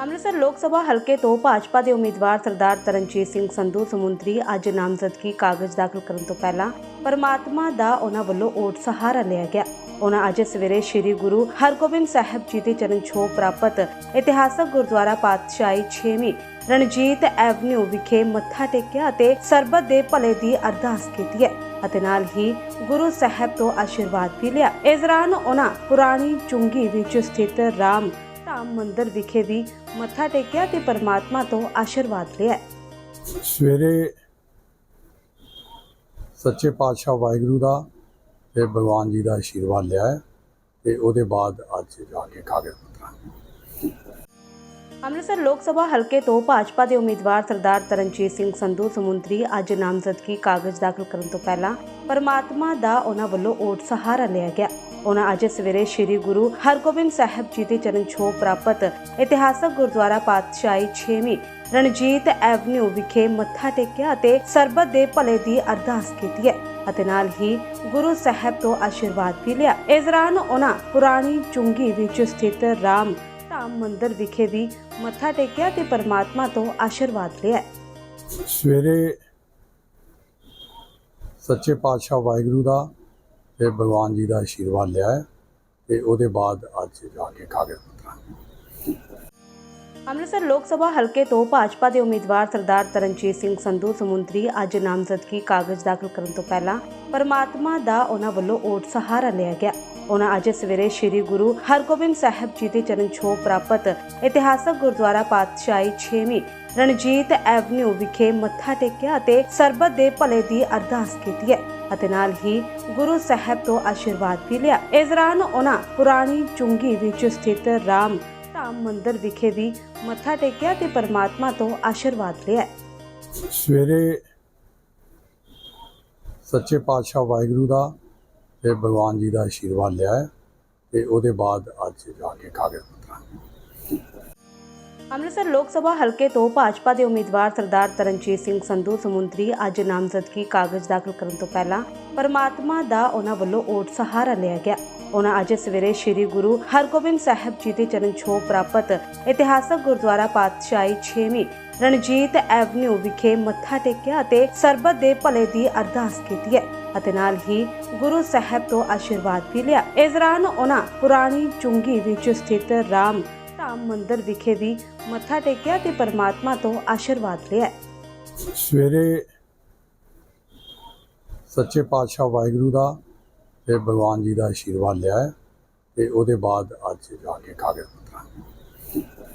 ਅੰਮ੍ਰਿਤਸਰ ਲੋਕ ਸਭਾ ਹਲਕੇ ਤੋਂ ਭਾਜਪਾ ਦੇ ਉਮੀਦਵਾਰ ਸਰਦਾਰ ਤਰਨਜੀਤ ਸਿੰਘ ਸੰਧੂ ਸਮੁੰਦਰੀ ਅੱਜ ਨਾਮਜ਼ਦਗੀ ਕਾਗਜ਼ ਦਾਖਲ ਕਰਨ ਤੋਂ ਪਹਿਲਾਂ ਪਰਮਾਤਮਾ ਦਾ ਉਹਨਾਂ ਵੱਲੋਂ ਓਟ ਸਹਾਰਾ ਲਿਆ ਗਿਆ। ਉਹਨਾਂ ਅੱਜ ਸਵੇਰੇ ਸ੍ਰੀ ਗੁਰੂ ਹਰਗੋਬਿੰਦ ਸਾਹਿਬ ਜੀ ਦੇ ਚਰਨ ਛੋਹ ਪ੍ਰਾਪਤ ਇਤਿਹਾਸਕ ਗੁਰਦੁਆਰਾ ਪਾਤਸ਼ਾਹੀ 6ਵੀਂ ਰਣਜੀਤ ਐਵਨਿਊ ਵਿਖੇ ਮੱਥਾ ਟੇਕਿਆ ਅਤੇ ਸਰਬਤ ਦੇ ਭਲੇ ਦੀ ਅਰਦਾਸ ਕੀਤੀ ਹੈ ਅਤੇ ਨਾਲ ਹੀ ਗੁਰੂ ਸਾਹਿਬ ਤੋਂ ਆਸ਼ੀਰਵਾਦ ਵੀ ਲਿਆ। ਇਸ ਦੌਰਾਨ ਉਹਨਾਂ ਪੁਰਾਣੀ ਚੁੰਗੀ ਵਿੱਚ ਸਥਿਤ ਰਾਮ ਧਾਮ ਮੰਦਿਰ ਵਿਖੇ ਵੀ ਮੱਥਾ ਟੇਕਿਆ ਤੇ ਪਰਮਾਤਮਾ ਤੋਂ ਆਸ਼ੀਰਵਾਦ ਲਿਆ। ਸਵੇਰੇ ਸੱਚੇ ਪਾਤਸ਼ਾਹ ਵਾਹਿਗੁਰੂ ਦਾ ਤੇ ਭਗਵਾਨ ਜੀ ਦਾ ਆਸ਼ੀਰਵਾਦ ਲਿਆ ਹੈ ਤੇ ਉਹਦੇ ਬਾਅਦ ਅੱਜ ਜਾ ਕੇ ਕਾਗਜ਼ ਪੱਤਰਾਂ ਅੰਮ੍ਰਿਤਸਰ ਲੋਕ ਸਭਾ ਹਲਕੇ ਤੋਂ ਭਾਜਪਾ ਦੇ ਉਮੀਦਵਾਰ ਸਰਦਾਰ ਤਰਨਜੀਤ ਸਿੰਘ ਸੰਧੂ ਸਮੁੰਦਰੀ ਅੱਜ ਨਾਮਜ਼ਦਗੀ ਕਾਗਜ਼ ਦਾਖਲ ਕਰਨ ਤੋਂ ਪਹਿਲਾਂ ਪਰਮਾਤਮਾ ਦਾ ਉਹਨਾਂ ਵੱਲੋਂ ਓਟ ਸਹਾਰਾ ਲਿਆ ਗਿਆ। ਉਹਨਾਂ ਅੱਜ ਸਵੇਰੇ ਸ੍ਰੀ ਗੁਰੂ ਹਰਗੋਬਿੰਦ ਸਾਹਿਬ ਜੀ ਦੇ ਚਰਨ ਛੋਹ ਪ੍ਰਾਪਤ ਇਤਿਹਾਸਕ ਗੁਰਦੁਆਰਾ ਪਾਤਸ਼ਾਹੀ 6ਵੀਂ ਰਣਜੀਤ ਐਵਨਿਊ ਵਿਖੇ ਮੱਥਾ ਟੇਕਿਆ ਅਤੇ ਸਰਬਤ ਦੇ ਭਲੇ ਦੀ ਅਰਦਾਸ ਕੀਤੀ ਹੈ ਅਤੇ ਨਾਲ ਹੀ ਗੁਰੂ ਸਾਹਿਬ ਤੋਂ ਆਸ਼ੀਰਵਾਦ ਵੀ ਲਿਆ। ਇਸ ਦੌਰਾਨ ਉਹਨਾਂ ਪੁਰਾਣੀ ਚੁੰਗੀ ਵਿੱਚ ਸਥਿਤ ਰਾਮ ਧਾਮ ਮੰਦਿਰ ਵਿਖੇ ਵੀ ਮੱਥਾ ਟੇਕਿਆ ਤੇ ਪਰਮਾਤਮਾ ਤੋਂ ਆਸ਼ੀਰਵਾਦ ਲਿਆ ਸਵੇਰੇ ਸੱਚੇ ਪਾਤਸ਼ਾਹ ਵਾਹਿਗੁਰੂ ਦਾ ਤੇ ਭਗਵਾਨ ਜੀ ਦਾ ਆਸ਼ੀਰਵਾਦ ਲਿਆ ਹੈ ਤੇ ਉਹਦੇ ਬਾਅਦ ਅੱਜ ਜਾ ਕੇ ਕਾਗਜ਼ ਪੱਤਰਾਂ ਅੰਮ੍ਰਿਤਸਰ ਲੋਕ ਸਭਾ ਹਲਕੇ ਤੋਂ ਭਾਜਪਾ ਦੇ ਉਮੀਦਵਾਰ ਸਰਦਾਰ ਤਰਨਜੀਤ ਸਿੰਘ ਸੰਧੂ ਸਮੁੰਦਰੀ ਅੱਜ ਨਾਮਜ਼ਦਗੀ ਕਾਗਜ਼ ਦਾਖਲ ਕਰਨ ਤੋਂ ਪਹਿਲਾਂ ਪਰਮਾਤਮਾ ਦਾ ਉਹਨਾਂ ਵੱਲੋਂ ਓਟ ਸਹਾਰਾ ਲਿਆ ਗਿਆ। ਉਹਨਾਂ ਅੱਜ ਸਵੇਰੇ ਸ੍ਰੀ ਗੁਰੂ ਹਰਗੋਬਿੰਦ ਸਾਹਿਬ ਜੀ ਦੇ ਚਰਨ ਛੋਹ ਪ੍ਰਾਪਤ ਇਤਿਹਾਸਕ ਗੁਰਦੁਆਰਾ ਪਾਤਸ਼ਾਹੀ 6ਵੀਂ ਰਣਜੀਤ ਐਵਨਿਊ ਵਿਖੇ ਮੱਥਾ ਟੇਕਿਆ ਅਤੇ ਸਰਬਤ ਦੇ ਭਲੇ ਦੀ ਅਰਦਾਸ ਕੀਤੀ ਹੈ। ਅਤੇ ਨਾਲ ਹੀ ਗੁਰੂ ਸਾਹਿਬ ਤੋਂ ਆਸ਼ੀਰਵਾਦ ਵੀ ਲਿਆ। ਇਸ ਦੌਰਾਨ ਉਹਨਾਂ ਪੁਰਾਣੀ ਚੁੰਗੀ ਵਿੱਚ ਸਥਿਤ ਰਾਮ ਧਾਮ ਮੰਦਿਰ ਵਿਖੇ ਵੀ ਮੱਥਾ ਟੇਕਿਆ ਤੇ ਪਰਮਾਤਮਾ ਤੋਂ ਆਸ਼ੀਰਵਾਦ ਲਿਆ। ਸਵੇਰੇ ਸੱਚੇ ਪਾਤਸ਼ਾਹ ਵਾਹਿਗੁਰੂ ਦਾ ਤੇ ਭਗਵਾਨ ਜੀ ਦਾ ਆਸ਼ੀਰਵਾਦ ਲਿਆ ਤੇ ਉਹਦੇ ਬਾਅਦ ਅੱਜ ਜਾ ਕੇ ਕਾਗਜ਼ ਅੰਮ੍ਰਿਤਸਰ ਲੋਕ ਸਭਾ ਹਲਕੇ ਤੋਂ ਭਾਜਪਾ ਦੇ ਉਮੀਦਵਾਰ ਸਰਦਾਰ ਤਰਨਜੀਤ ਸਿੰਘ ਸੰਧੂ ਸਮੁੰਦਰੀ ਅੱਜ ਨਾਮਜ਼ਦਗੀ ਕਾਗਜ਼ ਦਾਖਲ ਕਰਨ ਤੋਂ ਪਹਿਲਾਂ ਪਰਮਾਤਮਾ ਦਾ ਉਹਨਾਂ ਵੱਲੋਂ ਓਟ ਸਹਾਰਾ ਲਿਆ ਗਿਆ। ਉਹਨਾਂ ਅੱਜ ਸਵੇਰੇ ਸ੍ਰੀ ਗੁਰੂ ਹਰਗੋਬਿੰਦ ਸਾਹਿਬ ਜੀ ਦੇ ਚਰਨ ਛੋਹ ਪ੍ਰਾਪਤ ਇਤਿਹਾਸਕ ਗੁਰਦੁਆਰਾ ਪਾਤਸ਼ਾਹੀ 6ਵੀਂ ਰਣਜੀਤ ਐਵਨਿਊ ਵਿਖੇ ਮੱਥਾ ਟੇਕਿਆ ਅਤੇ ਸਰਬਤ ਦੇ ਭਲੇ ਦੀ ਅਰਦਾਸ ਕੀਤੀ ਹੈ ਅਤੇ ਨਾਲ ਹੀ ਗੁਰੂ ਸਾਹਿਬ ਤੋਂ ਆਸ਼ੀਰਵਾਦ ਵੀ ਲਿਆ। ਇਸ ਦੌਰਾਨ ਉਹਨਾਂ ਪੁਰਾਣੀ ਚੁੰਗੀ ਵਿੱਚ ਸਥਿਤ ਰਾਮ ਧਾਮ ਮੰਦਿਰ ਵਿਖੇ ਵੀ ਮੱਥਾ ਟੇਕਿਆ ਤੇ ਪਰਮਾਤਮਾ ਤੋਂ ਆਸ਼ੀਰਵਾਦ ਲਿਆ। ਸਵੇਰੇ ਸੱਚੇ ਪਾਤਸ਼ਾਹ ਵਾਹਿਗੁਰੂ ਦਾ ਤੇ ਭਗਵਾਨ ਜੀ ਦਾ ਆਸ਼ੀਰਵਾਦ ਲਿਆ ਹੈ ਤੇ ਉਹਦੇ ਬਾਅਦ ਅੱਜ ਜਾ ਕੇ ਕਾਗਜ਼